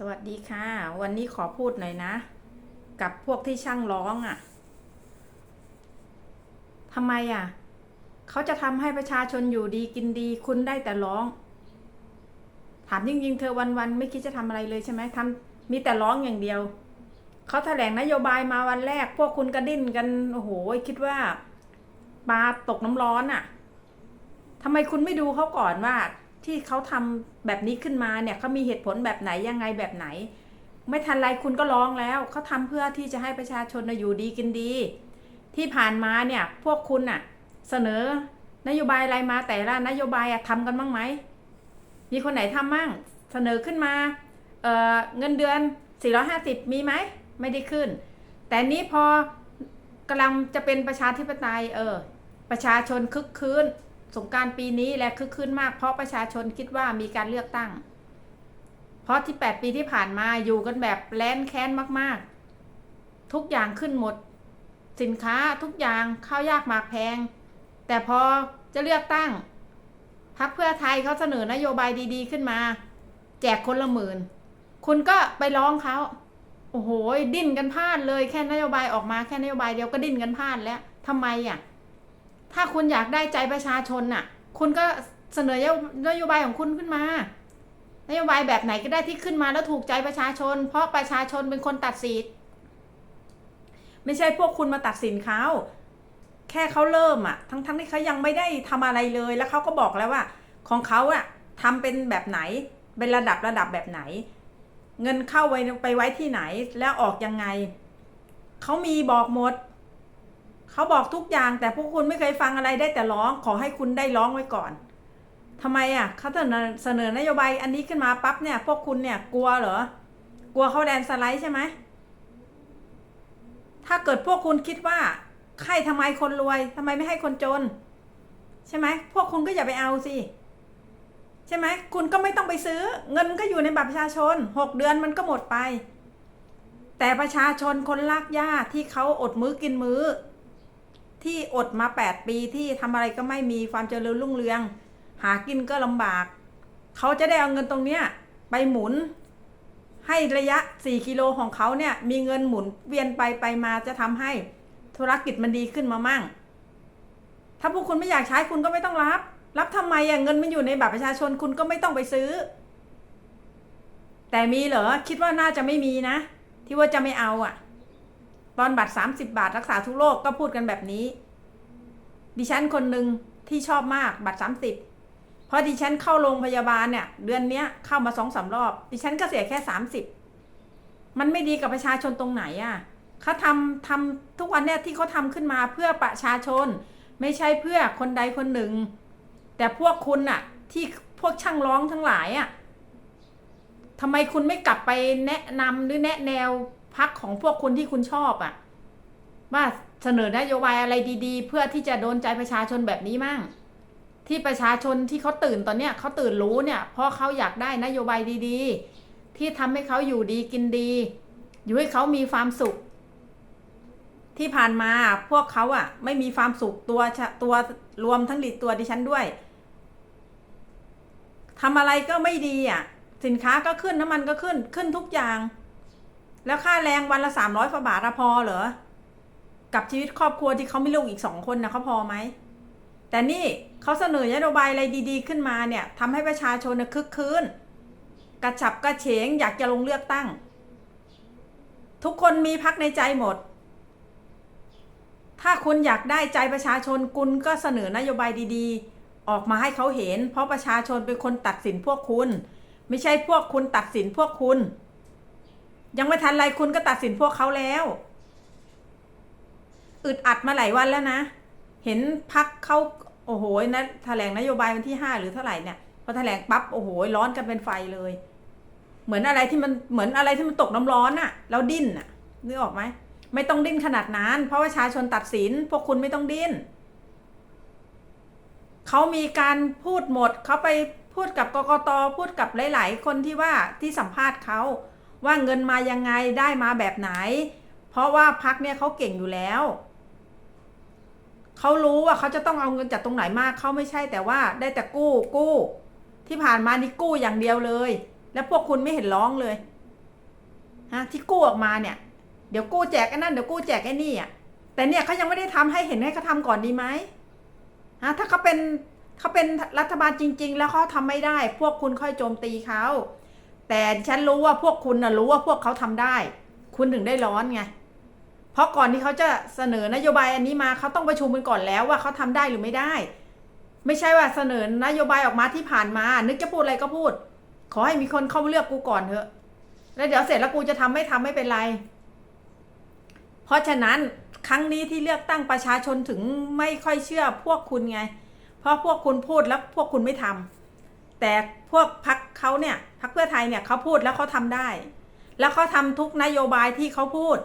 สวัสดีค่ะ วันนี้ขอพูดหน่อยนะ กับพวกที่ช่างร้องอะ่ะทำไมอะ่ะ เขาจะทำให้ประชาชนอยู่ดีกินดี คุณได้แต่ร้อง ถามจริงๆ เธอวันๆไม่คิดจะทำอะไรเลยใช่ไหมทำมีแต่ร้องอย่างเดียว เขาแถลงนโยบายมาวันแรก พวกคุณกระดิ้นกันโอ้โหคิดว่าปลาตกน้ำร้อนอะ่ะทำไมคุณไม่ดูเขาก่อนว่า ที่เขาทำแบบนี้ขึ้นมาเนี่ยเขามีเหตุผลแบบไหนยังไงแบบไหน ไม่ทันไรคุณก็ร้องแล้วเขาทำเพื่อที่จะให้ประชาชนอยู่ดีกินดี ที่ผ่านมาเนี่ยพวกคุณน่ะเสนอนโยบายอะไรมาแต่ละนโยบายอะทำกันบ้างไหมมีคนไหนทำมั่งเสนอขึ้นมาเเงินเดือน 450 มีไหมไม่ได้ขึ้น แต่นี้พอกำลังจะเป็นประชาธิปไตยเออประชาชนคึกคืน สงการปีนี้แหละคึกคืนมากเพราะประชาชนคิดว่ามีการเลือกตั้ง เพราะที่ 8 ปีที่ผ่านมาอยู่กันแบบแล้นแค้นมากๆ ทุกอย่างขึ้นหมด สินค้าทุกอย่างข้าวยากหมากแพง แต่พอจะเลือกตั้งพรรคเพื่อไทยเขาเสนอนโยบายดีๆขึ้นมา แจกคนละหมื่น คุณก็ไปร้องเขาโอ้โหดิ้นกันพลาดเลยแค่นโยบายออกมาแค่นโยบายเดียวก็ดิ้นกันพลาดแล้วทำไมอะ ถ้าคุณอยากได้ใจประชาชนน่ะ คุณก็เสนอนโยบายของคุณขึ้นมานโยบายแบบไหนก็ได้ที่ขึ้นมาแล้วถูกใจประชาชน เพราะประชาชนเป็นคนตัดสินไม่ใช่พวกคุณมาตัดสินเขาแค่เขาเริ่มอะทั้งๆทที่เขายังไม่ได้ทำอะไรเลยแล้วเขาก็บอกแล้วว่า ของเขาอะทำเป็นแบบไหนเป็นระดับระดับแบบไหน เงินเข้าไว้ไปไว้ที่ไหนแล้วออกยังไงเขามีบอกหมด เขาบอกทุกอย่างแต่พวกคุณไม่เคยฟังอะไรได้แต่ร้องขอให้คุณได้ร้องไว้ก่อนทำไมอะเขาเสนอเสนอนโยบายอันนี้ขึ้นมาปั๊บเนี่ยพวกคุณเนี่ยกลัวเหรอกลัวเขาแดนสไลด์ใช่ไหมถ้าเกิดพวกคุณคิดว่าให้ทำไมคนรวยทำไมไม่ให้คนจน ใช่ไหมพวกคุณก็อย่าไปเอาสิใช่ไหมคุณก็ไม่ต้องไปซื้อ เงินก็อยู่ในบัตรประชาชนหกเดือนมันก็หมดไป แต่ประชาชนคนลากย่าที่เขาอดมื้อกินมื้อ ที่อดมาแปดปีที่ทำอะไรก็ไม่มีความเจริญรุ่งเรือง หากินก็ลำบาก เขาจะได้เอาเงินตรงเนี้ยไปหมุน ให้ระยะ 4 กิโลของเขาเนี่ย มีเงินหมุนเวียนไปไปมาจะทำให้ธุรกิจมันดีขึ้นมามั่ง ถ้าพวกคุณไม่อยากใช้คุณก็ไม่ต้องรับ รับทำไมอะเงินมันอยู่ในบัตรประชาชนคุณก็ไม่ต้องไปซื้อ แต่มีเหรอคิดว่าน่าจะไม่มีนะ ที่ว่าจะไม่เอาอะ ตอนบัตร 30 บาทรักษาทุกโรคก็พูดกันแบบนี้ ดิฉันคนหนึ่งที่ชอบมากบัตร 30 เพราะดิฉันเข้าโรงพยาบาลเนี่ย เดือนเนี้ยเข้ามาสองสารอบ ดิฉันก็เสียแค่ 30 มันไม่ดีกับประชาชนตรงไหนอะเขาทำทำทุกวันเนี่ยที่เขาทำขึ้นมาเพื่อประชาชน ไม่ใช่เพื่อคนใดคนหนึ่ง แต่พวกคุณน่ะ ที่พวกช่างร้องทั้งหลายอะทำไมคุณไม่กลับไปแนะนำหรือแนะแนว พักของพวกคุณที่คุณชอบอะ ว่าเสนอนโยบายอะไรดี ๆ เพื่อที่จะโดนใจประชาชนแบบนี้มั่ง ที่ประชาชนที่เขาตื่นตอนเนี้ยเขาตื่นรู้เนี่ย เพราะเขาอยากได้นโยบายดีๆ ที่ทำให้เขาอยู่ดีกินดี อยู่ให้เขามีความสุข ที่ผ่านมาพวกเขาอะไม่มีความสุขตัวตัวรวมทั้งดิตัวดิฉันด้วยทำอะไรก็ไม่ดีอะสินค้าก็ขึ้นน้ำมันก็ขึ้นขึ้นทุกอย่าง แล้วค่าแรงวันละสามร้อยกว่าบาทอะพอเหรอ กับชีวิตครอบครัวที่เขาไม่ลูกอีกสองคนนะเขาพอไหม แต่นี่เขาเสนอนโยบายอะไรดีๆขึ้นมาเนี่ยทำให้ประชาชนนะคึกคืนกระฉับกระเฉงอยากจะลงเลือกตั้ง ทุกคนมีพักในใจหมด ถ้าคุณอยากได้ใจประชาชนคุณก็เสนอนโยบายดีๆ ออกมาให้เขาเห็น เพราะประชาชนเป็นคนตัดสินพวกคุณ ไม่ใช่พวกคุณตัดสินพวกคุณ ยังไม่ทันไรคุณก็ตัดสินพวกเขาแล้วอึดอัดมาหลายวันแล้วนะ เห็นพักเขาโอ้โหนะแถลงนโยบายวันที่ห้าหรือเท่าไหร่เนี่ยพอแถลงปั๊บโอ้โหร้อนกันเป็นไฟเลย เหมือนอะไรที่มันเหมือนอะไรที่มันตกน้ำร้อนอะแล้วดิ้นอะนึกออกไหมไม่ต้องดิ้นขนาดนั้น เพราะประชาชนตัดสิน พวกคุณไม่ต้องดิ้นเขามีการพูดหมดเขาไปพูดกับกกตพูดกับหลาย ๆ คนที่ว่าที่สัมภาษณ์เขา ว่าเงินมายังไงได้มาแบบไหน เพราะว่าพักเนี่ยเขาเก่งอยู่แล้วเขารู้ว่าเขาจะต้องเอาเงินจากตรงไหนมากเขาไม่ใช่แต่ว่าได้แต่กู้กู้ ที่ผ่านมานี่กู้อย่างเดียวเลย แล้วพวกคุณไม่เห็นร้องเลยฮะที่กู้ออกมาเนี่ย เดี๋ยวกู้แจกไอ้นั่นเดี๋ยวกู้แจกไอ้นี่อะแต่เนี่ยเขายังไม่ได้ทำให้เห็นให้เขาทำก่อนดีไหมฮะถ้าเขาเป็นเขาเป็นรัฐบาลจริง ๆ แล้วเขาทำไม่ได้ พวกคุณค่อยโจมตีเขา แต่ฉันรู้ว่าพวกคุณนะรู้ว่าพวกเขาทำได้ คุณถึงได้ร้อนไง เพราะก่อนที่เขาจะเสนอนโยบายอันนี้มาเขาต้องประชุมกันก่อนแล้วว่าเขาทำได้หรือไม่ได้ ไม่ใช่ว่าเสนอนโยบายออกมาที่ผ่านมา นึกจะพูดอะไรก็พูด ขอให้มีคนเข้ามาเลือกกูก่อนเถอะ แล้วเดี๋ยวเสร็จแล้วกูจะทำไม่ทำไม่เป็นไร เพราะฉะนั้นครั้งนี้ที่เลือกตั้งประชาชนถึงไม่ค่อยเชื่อพวกคุณไง เพราะพวกคุณพูดแล้วพวกคุณไม่ทำ แต่พวกพักเขาเนี่ยพักเพื่อไทยเนี่ยเขาพูดแล้วเขาทำได้ แล้วเขาทำทุกนโยบายที่เขาพูด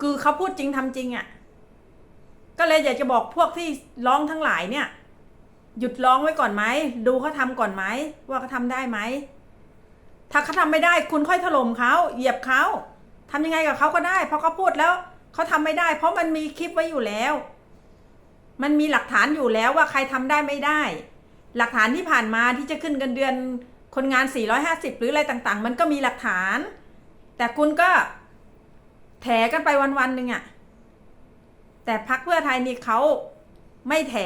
คือเขาพูดจริงทำจริงอะ่ะ ก็เลยอยากจะบอกพวกที่ร้องทั้งหลายเนี่ย หยุดร้องไว้ก่อนไหมดูเขาทำก่อนไหมว่าเขาทำได้ไหมถ้าเขาทำไม่ได้คุณค่อยถล่มเขาเหยียบเขาทำยังไงกับเขาก็ได้ เพราะเขาพูดแล้วเขาทำไม่ได้ เพราะมันมีคลิปไว้อยู่แล้ว มันมีหลักฐานอยู่แล้วว่าใครทำได้ไม่ได้ หลักฐานที่ผ่านมาที่จะขึ้นเงินเดือนคนงาน 450 หรืออะไรต่างๆ มันก็มีหลักฐาน แต่คุณก็แถกันไปวันๆหนึ่งอะแต่พักเพื่อไทยนี่เขาไม่แถ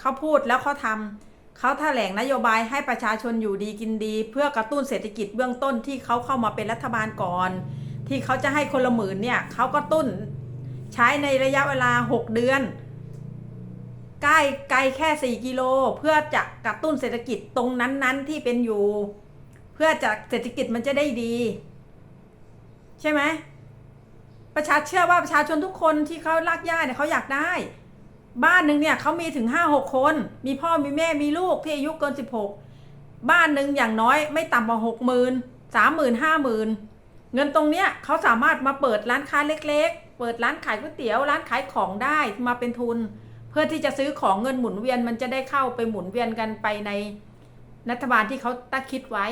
เขาพูดแล้วเขาทำเขาแถลงนโยบายให้ประชาชนอยู่ดีกินดี เพื่อกระตุ้นเศรษฐกิจเบื้องต้นที่เขาเข้ามาเป็นรัฐบาลก่อน ที่เขาจะให้คนละหมื่นเนี่ยเขาก็ตุ้นใช้ในระยะเวลา 6 เดือน ใกล้ไกลแค่ 4 กิโล เพื่อจะกระตุ้นเศรษฐกิจตรงนั้นๆที่เป็นอยู่ เพื่อจะเศรษฐกิจมันจะได้ดี ใช่ไหมประชาเชื่อว่าประชาชนทุกคนที่เขาลากย่าเนี่ยเขาอยากได้ บ้านหนึ่งเนี่ยเขามีถึงห้าหกคน มีพ่อมีแม่มีลูกที่อายุเกินสิบหกบ้านหนึ่งอย่างน้อยไม่ต่ำกว่าหกหมื่นสามหมื่นห้าหมื่นเงินตรงเนี้ยเขาสามารถมาเปิดร้านค้าเล็ก ๆ เปิดร้านขายก๋วยเตี๋ยวร้านขายของได้มาเป็นทุน พื่อที่จะซื้อของเงินหมุนเวียนมันจะได้เข้าไปหมุนเวียนกันไปในรัฐบาลที่เขาตั้งคิดไว้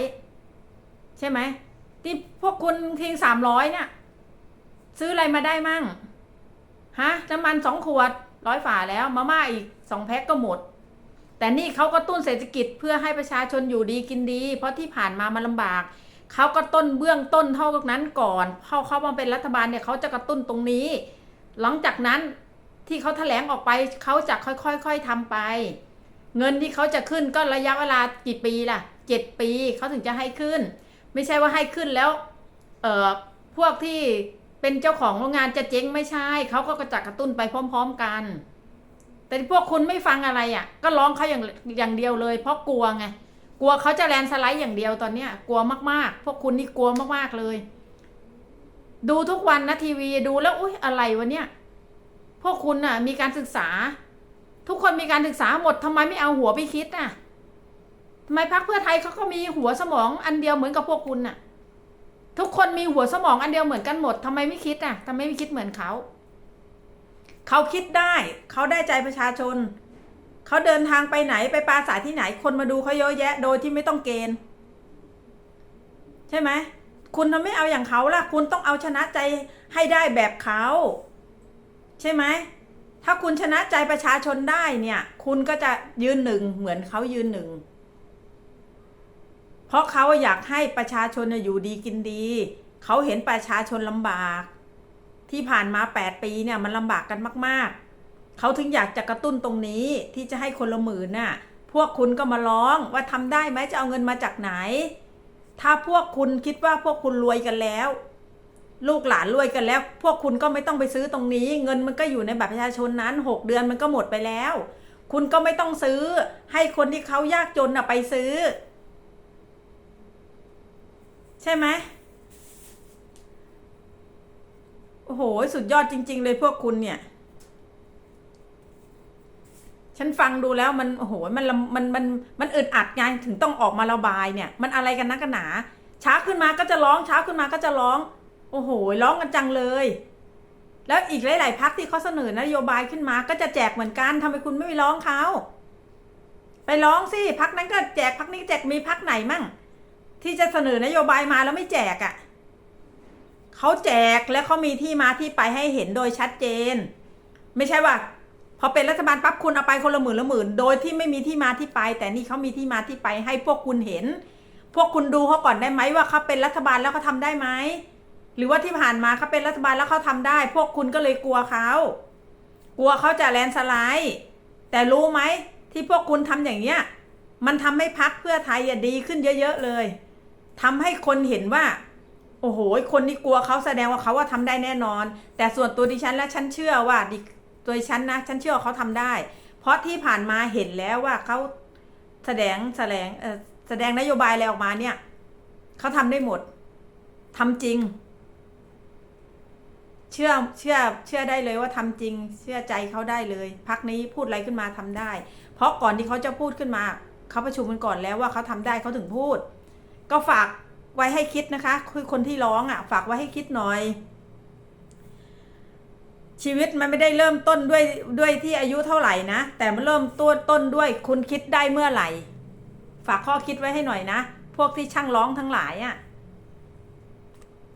ใช่ไหมที่พวกคุณทิ้งสามร้อยเนี่ย ซื้ออะไรมาได้มั่งฮะน้ำมันสองขวดร้อยฝาแล้วมาม่าอีกสองแพ็คก็หมด แต่นี่เขาก็ตุ้นเศรษฐกิจเพื่อให้ประชาชนอยู่ดีกินดี เพราะที่ผ่านมามันลำบากเขาก็ต้นเบื้องต้นเท่านั้นก่อนเข้าเข้ามาเป็นรัฐบาลเนี่ยเขาจะกระตุ้นตรงนี้ หลังจากนั้น ที่เขาแถลงออกไปเขาจะค่อยๆทำไป เงินที่เขาจะขึ้นก็ระยะเวลากี่ปีล่ะเจ็ดปีเขาถึงจะให้ขึ้น ไม่ใช่ว่าให้ขึ้นแล้วเอ่อพวกที่เป็นเจ้าของโรงงานจะเจ๊งไม่ใช่เขาก็กระจัดกระตุ้นไปพร้อม ๆกัน แต่พวกคุณไม่ฟังอะไรอะ่ะ ก็ร้องเขาอย่างอย่างเดียวเลย เพราะกลัวไงกลัวเขาจะแลนสไลด์อย่างเดียวตอนเนี้ยกลัวมากๆ พวกคุณนี่กลัวมากๆเลย ดูทุกวันนะทีวีดูแล้วอุ้ยอะไรวะเนี่ย พวกคุณน่ะ มีการศึกษา ทุกคนมีการศึกษาหมดทำไมไม่เอาหัวไปคิดน่ะทำไมพรรคเพื่อไทยเขาก็มีหัวสมองอันเดียวเหมือนกับพวกคุณน่ะ ทุกคนมีหัวสมองอันเดียวเหมือนกันหมดทำไมไม่คิดอะทำไมไม่คิดเหมือนเขา เขาคิดได้ เขาได้ใจประชาชน เขาเดินทางไปไหนไปปราสาทที่ไหนคนมาดูเขาเยอะแยะ โดยที่ไม่ต้องเกณฑ์ ใช่ไหมคุณทำไม่เอาอย่างเขาล่ะ คุณต้องเอาชนะใจให้ได้แบบเขา ใช่ไหมถ้าคุณชนะใจประชาชนได้เนี่ย คุณก็จะยืนหนึ่งเหมือนเขายืนหนึ่ง เพราะเขาอยากให้ประชาชนอยู่ดีกินดี เขาเห็นประชาชนลำบาก ที่ผ่านมา 8 ปีเนี่ยมันลำบากกันมาก ๆ เขาถึงอยากจะกระตุ้นตรงนี้ที่จะให้คนละหมื่นน่ะ พวกคุณก็มาร้องว่าทำได้ไหมจะเอาเงินมาจากไหน ถ้าพวกคุณคิดว่าพวกคุณรวยกันแล้ว ลูกหลานรวยกันแล้ว พวกคุณก็ไม่ต้องไปซื้อตรงนี้ เงินมันก็อยู่ในบัตรประชาชนนั้นหกเดือนมันก็หมดไปแล้ว คุณก็ไม่ต้องซื้อ ให้คนที่เขายากจนน่ะไปซื้อ ใช่ไหมโอ้โห สุดยอดจริง ๆ เลยพวกคุณเนี่ย ฉันฟังดูแล้วมันโอ้โหมันมันมันมันอึดอัดไงถึงต้องออกมาระบายเนี่ย มันอะไรกันนักกันหนา ช้าขึ้นมาก็จะร้อง ช้าขึ้นมาก็จะร้อง โอ้โห ร้องกันจังเลย แล้วอีกหลาย ๆพักที่เขาเสนอนโยบายขึ้นมาก็จะแจกเหมือนกันทำไมคุณไม่ไปร้องเขาไปร้องสิพักนั้นก็แจกพักนี้แจกมีพักไหนมั่ง ที่จะเสนอนโยบายมาแล้วไม่แจกอะ่ะเขาแจกแล้วเขามีที่มาที่ไปให้เห็นโดยชัดเจน ไม่ใช่ว่าพอเป็นรัฐบาลปั๊บคุณเอาไปคนละหมื่นละหมื่นโดยที่ไม่มีที่มาที่ไป แต่นี่เขามีที่มาที่ไปให้พวกคุณเห็น พวกคุณดูเขาก่อนได้ไหมว่าเขาเป็นรัฐบาลแล้วเขาทำได้ไหม หรือว่าที่ผ่านมาเขาเป็นรัฐบาลแล้วเขาทำได้ พวกคุณก็เลยกลัวเขากลัวเขาจะแลนสไลด์แต่รู้ไหมที่พวกคุณทำอย่างเนี้ยมันทำให้พักเพื่อไทยดีขึ้นเยอะๆเลยทำให้คนเห็นว่า โอ้โห คนที่กลัวเขาแสดงว่าเขาว่าทำได้แน่นอน แต่ส่วนตัวดิฉันและฉันเชื่อว่าดิตัวดิฉันนะฉันเชื่อว่าเขาทำได้ เพราะที่ผ่านมาเห็นแล้วว่าเขาแสดงแสดงเออแสดงนโยบายอะไรออกมาเนี่ยเขาทำได้หมดทำจริง เชื่อเชื่อเชื่อได้เลยว่าทำจริง เชื่อใจเขาได้เลย พักนี้พูดอะไรขึ้นมาทำได้ เพราะก่อนที่เขาจะพูดขึ้นมาเขาประชุมกันก่อนแล้วว่าเขาทำได้เขาถึงพูด ก็ฝากไว้ให้คิดนะคะ คือคนที่ร้องอะ ฝากไว้ให้คิดหน่อย ชีวิตมันไม่ได้เริ่มต้นด้วยด้วยที่อายุเท่าไหร่นะ แต่มันเริ่มต้นต้นด้วยคุณคิดได้เมื่อไหร่ ฝากข้อคิดไว้ให้หน่อยนะ พวกที่ช่างร้องทั้งหลายอะ